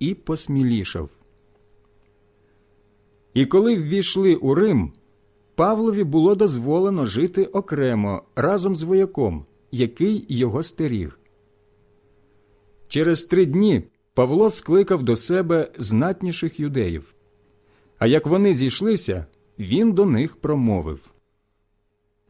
і посмілішав. І коли ввійшли у Рим, Павлові було дозволено жити окремо разом з вояком, який його стеріг. Через три дні Павло скликав до себе знатніших юдеїв. А як вони зійшлися, він до них промовив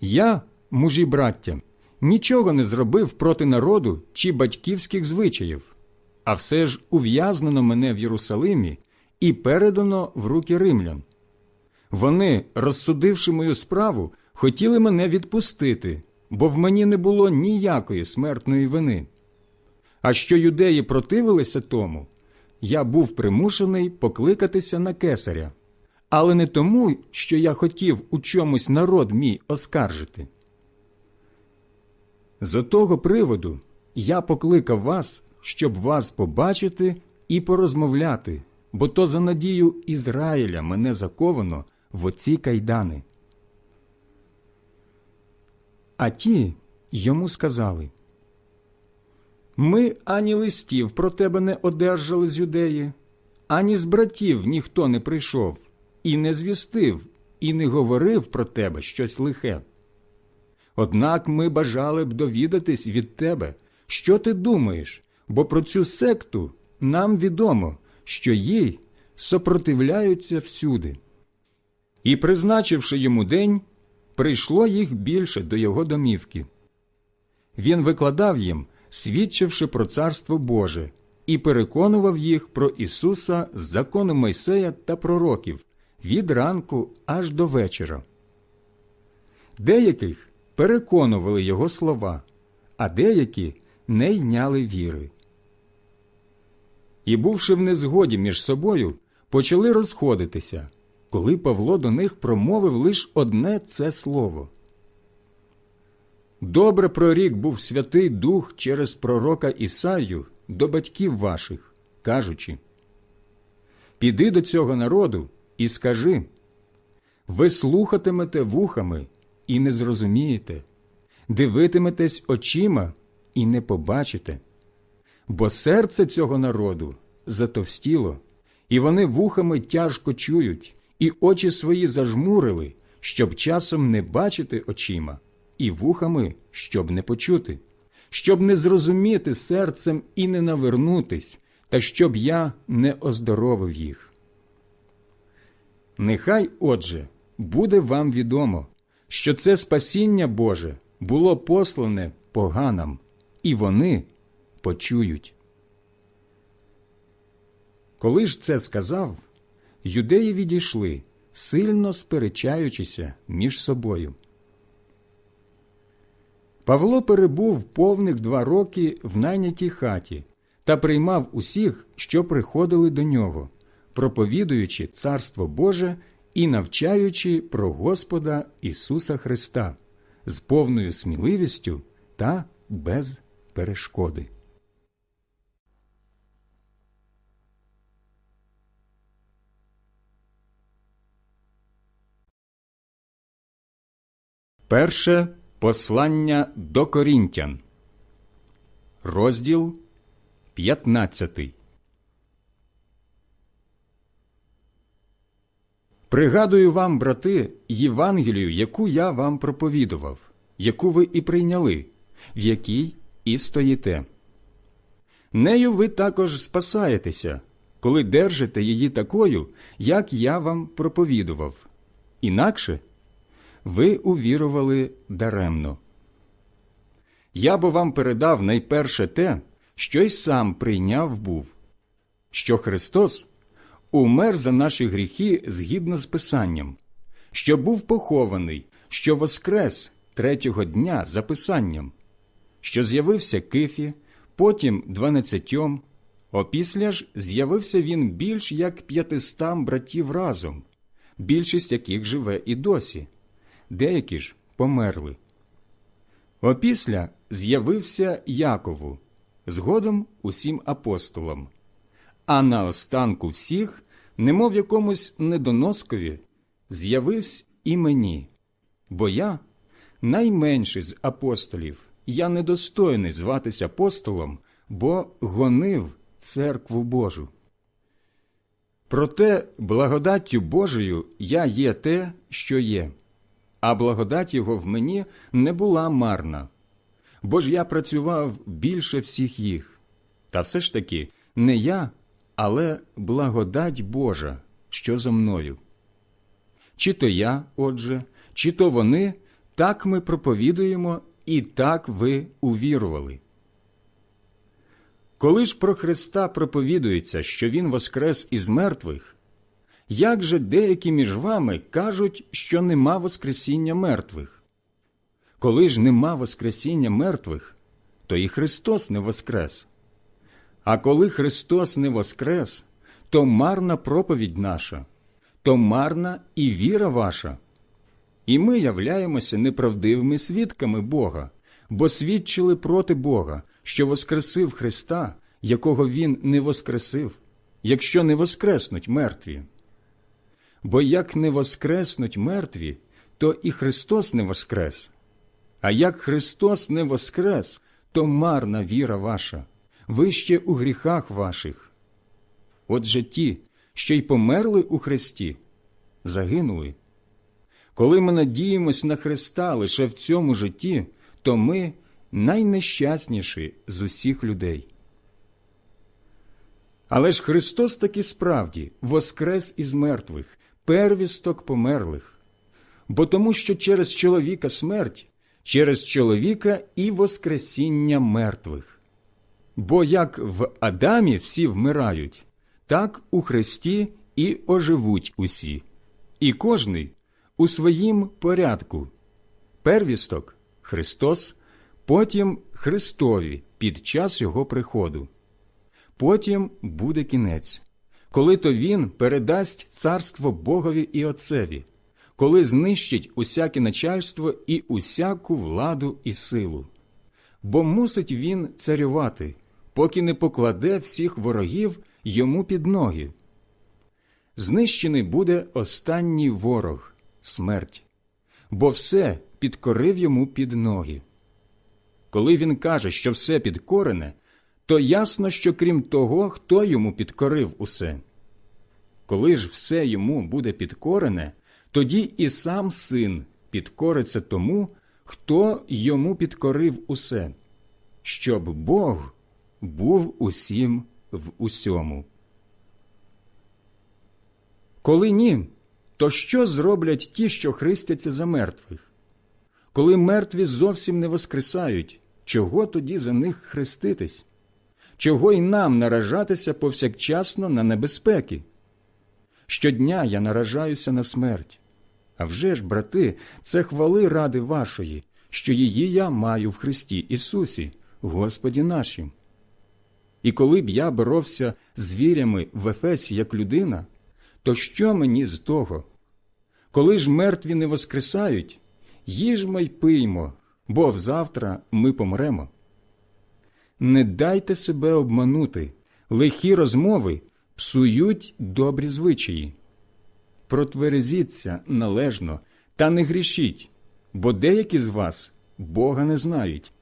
Я, мужі браття, нічого не зробив проти народу чи батьківських звичаїв, а все ж ув'язнено мене в Єрусалимі і передано в руки римлян. Вони, розсудивши мою справу, хотіли мене відпустити, бо в мені не було ніякої смертної вини. А що юдеї противилися тому, я був примушений покликатися на кесаря, але не тому, що я хотів у чомусь народ мій оскаржити. З отого приводу я покликав вас, щоб вас побачити і порозмовляти, бо то за надію Ізраїля мене заковано в оці кайдани. А ті йому сказали Ми ані листів про тебе не одержали з юдеї, ані з братів ніхто не прийшов, і не звістив, і не говорив про тебе щось лихе. Однак ми бажали б довідатись від тебе, що ти думаєш, бо про цю секту нам відомо, що їй сопротивляються всюди. І, призначивши йому день, прийшло їх більше до його домівки. Він викладав їм, свідчивши про царство Боже, і переконував їх про Ісуса з закону Мойсея та пророків від ранку аж до вечора. Деяких переконували його слова, а деякі не йняли віри. І, бувши в незгоді між собою, почали розходитися, коли Павло до них промовив лише одне це слово. Добре прорік був Святий Дух через пророка Ісаю до батьків ваших, кажучи Піди до цього народу і скажи ви слухатимете вухами і не зрозумієте, дивитиметесь очима і не побачите, бо серце цього народу затовстіло, і вони вухами тяжко чують, і очі свої зажмурили, щоб часом не бачити очима, і вухами, щоб не почути, щоб не зрозуміти серцем і не навернутись, та щоб я не оздоровив їх. Нехай, отже, буде вам відомо, що це спасіння Боже було послане поганам, і вони почують. Коли ж це сказав, юдеї відійшли, сильно сперечаючися між собою. Павло перебув повних два роки в найнятій хаті та приймав усіх, що приходили до нього, проповідуючи Царство Боже і навчаючи про Господа Ісуса Христа з повною сміливістю та без перешкоди. Перше послання до Корінтян, розділ 15. Пригадую вам, брати, Євангелію, яку я вам проповідував, яку ви і прийняли, в якій і стоїте. Нею ви також спасаєтеся, коли держите її такою, як я вам проповідував. Інакше ви увірували даремно. Я бо вам передав найперше те, що й сам прийняв був, що Христос умер за наші гріхи згідно з Писанням, що був похований, що воскрес третього дня за Писанням, що з'явився Кифі, потім дванадцятьом, опісля ж з'явився він більш як п'ятистам братів разом, більшість яких живе і досі, деякі ж померли. Опісля з'явився Якову, згодом усім апостолам, а на останку всіх, немов якомусь недоноскові, з'явився і мені, бо я найменший з апостолів, я недостойний зватися апостолом, бо гонив церкву Божу. Проте благодаттю Божою я є те, що є, а благодать його в мені не була марна, бо ж я працював більше всіх їх. Та все ж таки не я, але благодать Божа, що за мною. Чи то я, отже, чи то вони, так ми проповідуємо, і так ви увірували. Коли ж про Христа проповідується, що Він воскрес із мертвих, як же деякі між вами кажуть, що нема Воскресіння мертвих? Коли ж нема Воскресіння мертвих, то і Христос не воскрес. А коли Христос не воскрес, то марна проповідь наша, то марна і віра ваша. І ми являємося неправдивими свідками Бога, бо свідчили проти Бога, що воскресив Христа, якого Він не воскресив, якщо не воскреснуть мертві. Бо як не воскреснуть мертві, то і Христос не воскрес. А як Христос не воскрес, то марна віра ваша, ви ще у гріхах ваших. Отже ті, що й померли у Христі, загинули. Коли ми надіємось на Христа лише в цьому житті, то ми найнещасніші з усіх людей. Але ж Христос таки справді воскрес із мертвих, первісток померлих, бо тому, що через чоловіка смерть, через чоловіка і воскресіння мертвих. Бо як в Адамі всі вмирають, так у Христі і оживуть усі, і кожний у своїм порядку. Первісток Христос, потім Христові під час Його приходу. Потім буде кінець, коли то він передасть царство Богові і Отцеві, коли знищить усяке начальство і усяку владу і силу. Бо мусить він царювати, поки не покладе всіх ворогів йому під ноги. Знищений буде останній ворог смерть, бо все підкорив йому під ноги. Коли він каже, що все підкорене, то ясно, що крім того, хто йому підкорив усе. Коли ж все йому буде підкорене, тоді і сам син підкориться тому, хто йому підкорив усе, щоб Бог був усім в усьому. Коли ні, то що зроблять ті, що христяться за мертвих? Коли мертві зовсім не воскресають, чого тоді за них хреститись? Чого й нам наражатися повсякчасно на небезпеки? Щодня я наражаюся на смерть. А вже ж, брати, це хвали ради вашої, що її я маю в Христі Ісусі, Господі нашим. І коли б я боровся з вірями в Ефесі як людина, то що мені з того? Коли ж мертві не воскресають, їжмо й пиймо, бо взавтра ми помремо. Не дайте себе обманути, лихі розмови псують добрі звичаї. Протверезіться належно та не грішіть, бо деякі з вас Бога не знають.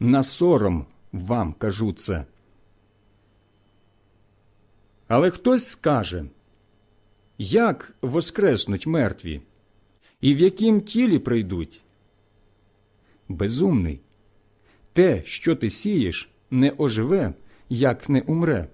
На сором вам кажу це. Але хтось скаже, як воскреснуть мертві, і в яким тілі прийдуть? Безумний. Те, що ти сієш, не оживе, як не умре.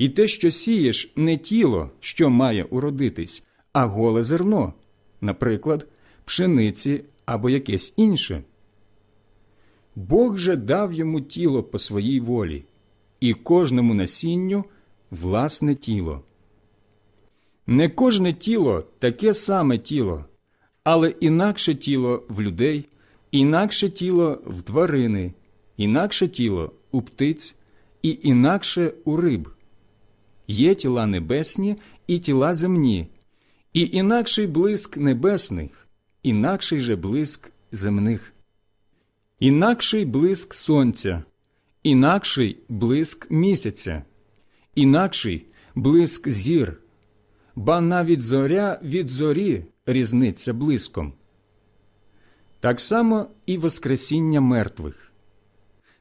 І те, що сієш, не тіло, що має уродитись, а голе зерно, наприклад, пшениці або якесь інше. Бог же дав йому тіло по своїй волі, і кожному насінню власне тіло. Не кожне тіло таке саме тіло, але інакше тіло в людей, інакше тіло в тварини, інакше тіло у птиць і інакше у риб. Є тіла небесні і тіла земні, і інакший блиск небесних, інакший же блиск земних, інакший блиск сонця, інакший блиск місяця, інакший блиск зір, ба навіть зоря від зорі різниця блиском. Так само і Воскресіння мертвих.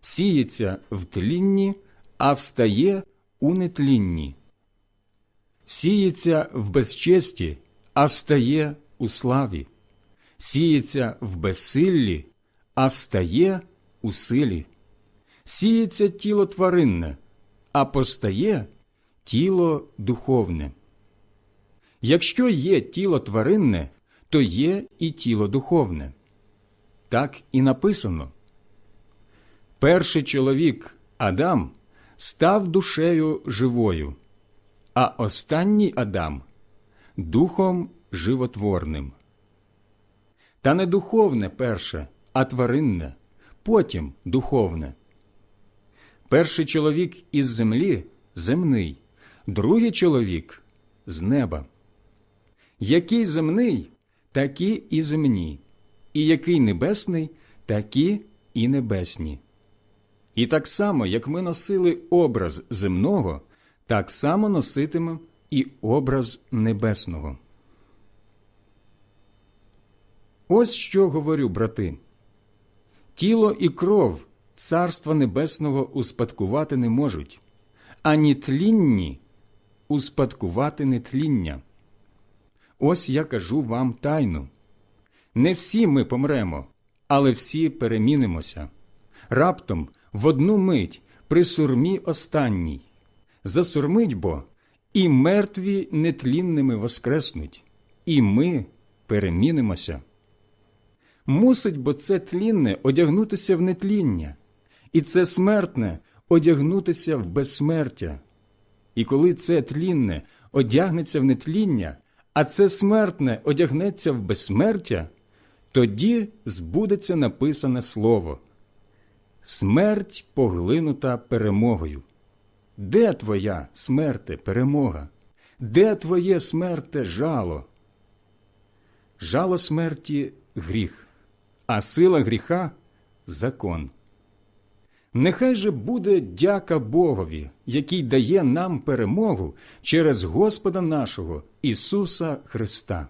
Сіється в тлінні, а встає у нетлінні, сіється в безчесті, а встає у славі, сіється в безсиллі, а встає у силі, сіється тіло тваринне, а постає тіло духовне. Якщо є тіло тваринне, то є і тіло духовне. Так і написано. Перший чоловік Адам став душею живою, а останній Адам духом животворним. Та не духовне перше, а тваринне, потім духовне. Перший чоловік із землі земний, другий чоловік з неба. Який земний, такі і земні, і який небесний, такі і небесні. І так само, як ми носили образ земного, так само носитимемо і образ небесного. Ось що говорю, брати. Тіло і кров Царства Небесного успадкувати не можуть, ані тлінні успадкувати нетління. Ось я кажу вам тайну. Не всі ми помремо, але всі перемінимося. Раптом в одну мить при сурмі останній. Засурмить бо, і мертві нетлінними воскреснуть, і ми перемінимося. Мусить бо це тлінне одягнутися в нетління, і це смертне одягнутися в безсмертя. І коли це тлінне одягнеться в нетління, а це смертне одягнеться в безсмертя, тоді збудеться написане слово смерть поглинута перемогою. Де твоя смерте перемога? Де твоє смерте жало? Жало смерті гріх, а сила гріха закон. Нехай же буде дяка Богові, який дає нам перемогу через Господа нашого Ісуса Христа.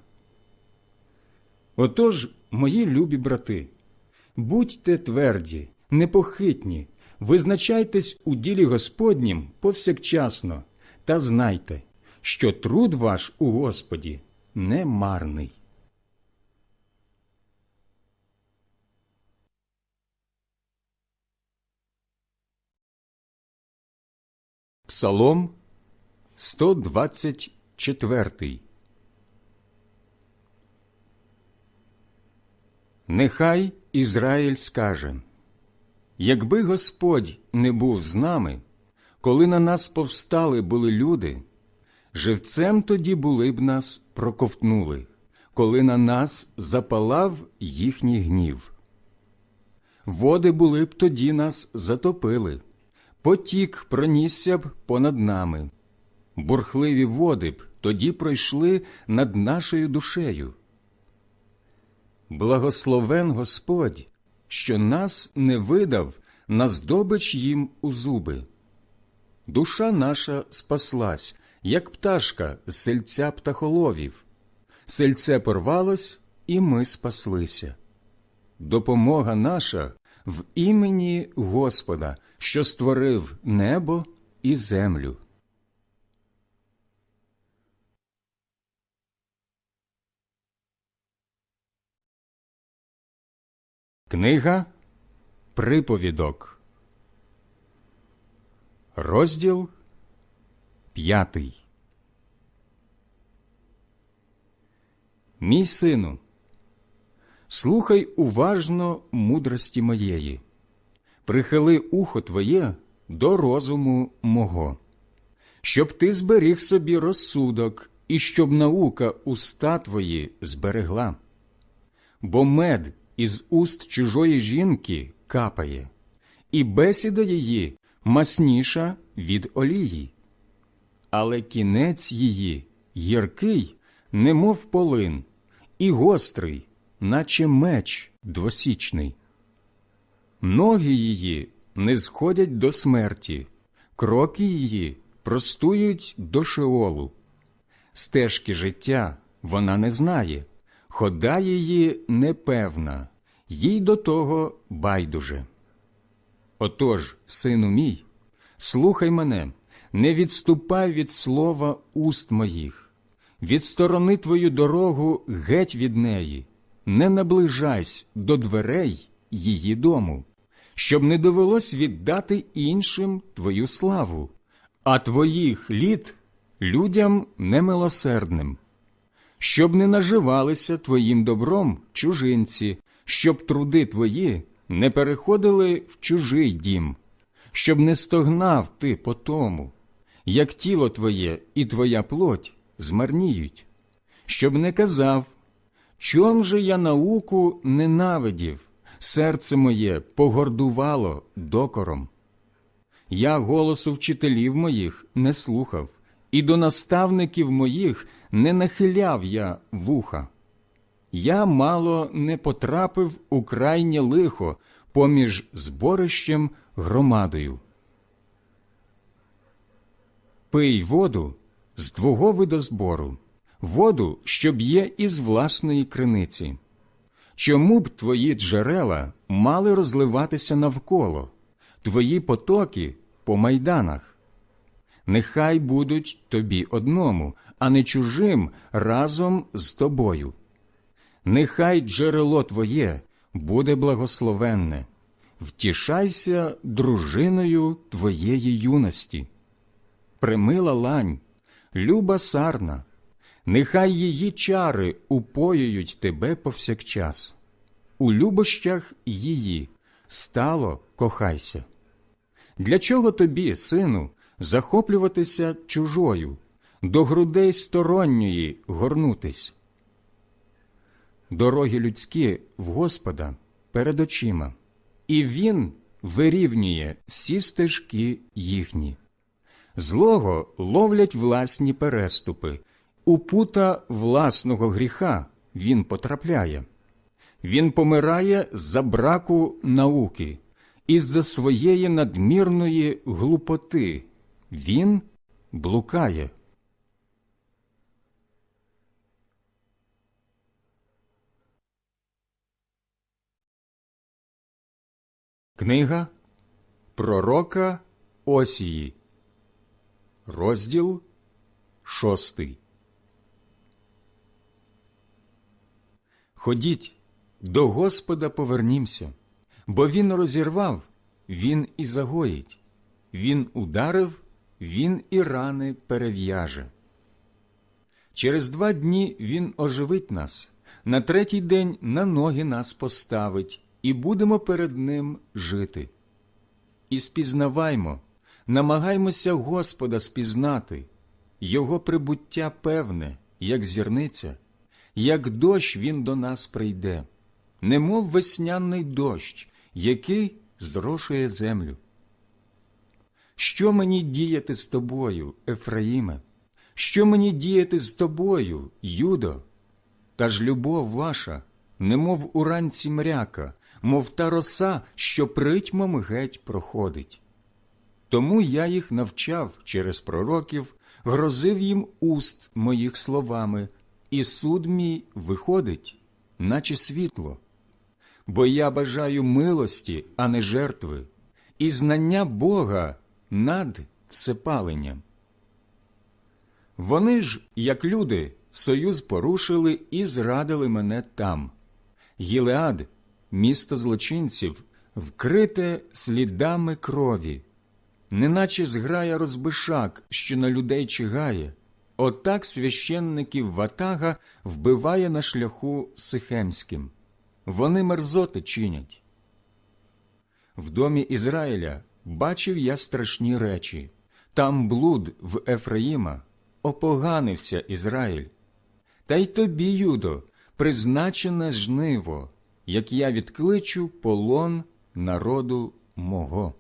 Отож, мої любі брати, будьте тверді, непохитні, визначайтесь у ділі Господнім повсякчасно та знайте, що труд ваш у Господі не марний. Псалом 124 Нехай Ізраїль скаже Якби Господь не був з нами, коли на нас повстали були люди, живцем тоді були б нас проковтнули, коли на нас запалав їхній гнів. Води були б тоді нас затопили потік пронісся б понад нами, бурхливі води б тоді пройшли над нашою душею. Благословен Господь, що нас не видав на здобич їм у зуби. Душа наша спаслась, як пташка з сельця птахоловів. Сельце порвалось, і ми спаслися. Допомога наша в імені Господа, що створив небо і землю. Книга Приповідок, розділ п'ятий. Мій сину, слухай уважно мудрості моєї прихили ухо твоє до розуму мого, щоб ти зберіг собі розсудок і щоб наука уста твої зберегла. Бо мед із уст чужої жінки капає, і бесіда її масніша від олії, але кінець її гіркий, немов полин, і гострий, наче меч двосічний. Ноги її не сходять до смерті, кроки її простують до шеолу. Стежки життя вона не знає, хода її непевна, їй до того байдуже. Отож, сину мій, слухай мене, не відступай від слова уст моїх, відсторони твою дорогу геть від неї, не наближайся до дверей її дому щоб не довелось віддати іншим твою славу, а твоїх літ людям немилосердним, щоб не наживалися твоїм добром чужинці, щоб труди твої не переходили в чужий дім, щоб не стогнав ти по тому, як тіло твоє і твоя плоть змарніють, щоб не казав, чом же я науку ненавидів серце моє погордувало докором. Я голосу вчителів моїх не слухав, і до наставників моїх не нахиляв я вуха. Я мало не потрапив у крайнє лихо поміж зборищем громадою. Пий воду з твого видозбору, воду, що б'є із власної криниці. Чому б твої джерела мали розливатися навколо, твої потоки по майданах? Нехай будуть тобі одному, а не чужим разом з тобою. Нехай джерело твоє буде благословенне, втішайся дружиною твоєї юності. Примила лань, люба сарна, нехай її чари упоюють тебе повсякчас. У любощах її стало кохайся. Для чого тобі, сину, захоплюватися чужою, до грудей сторонньої горнутись? Дороги людські в Господа перед очима, і Він вирівнює всі стежки їхні. Злого ловлять власні переступи, у пута власного гріха він потрапляє. Він помирає за браку науки, із-за своєї надмірної глупоти. Він блукає. Книга Пророка Осії, розділ шостий. Ходіть, до Господа повернімся, бо Він розірвав, Він і загоїть, Він ударив, Він і рани перев'яже. Через два дні Він оживить нас, на третій день на ноги нас поставить, і будемо перед Ним жити. І спізнаваймо, намагаймося Господа спізнати, Його прибуття певне, як зірниця, як дощ Він до нас прийде, немов весняний дощ, який зрошує землю. Що мені діяти з тобою, Ефраїме? Що мені діяти з тобою, Юдо? Та ж любов ваша, немов уранці мряка, мов та роса, що притьмом геть проходить. Тому я їх навчав через пророків, грозив їм уст моїх словами, і суд мій виходить, наче світло. Бо я бажаю милості, а не жертви, і знання Бога над всепаленням. Вони ж, як люди, союз порушили і зрадили мене там. Гілеад, місто злочинців, вкрите слідами крові, неначе зграя розбишак, що на людей чигає, отак священників ватага вбиває на шляху Сихемським. Вони мерзоти чинять. В домі Ізраїля бачив я страшні речі. Там блуд в Ефраїма, опоганився Ізраїль. Та й тобі, Юдо, призначене жниво, як я відкличу полон народу мого.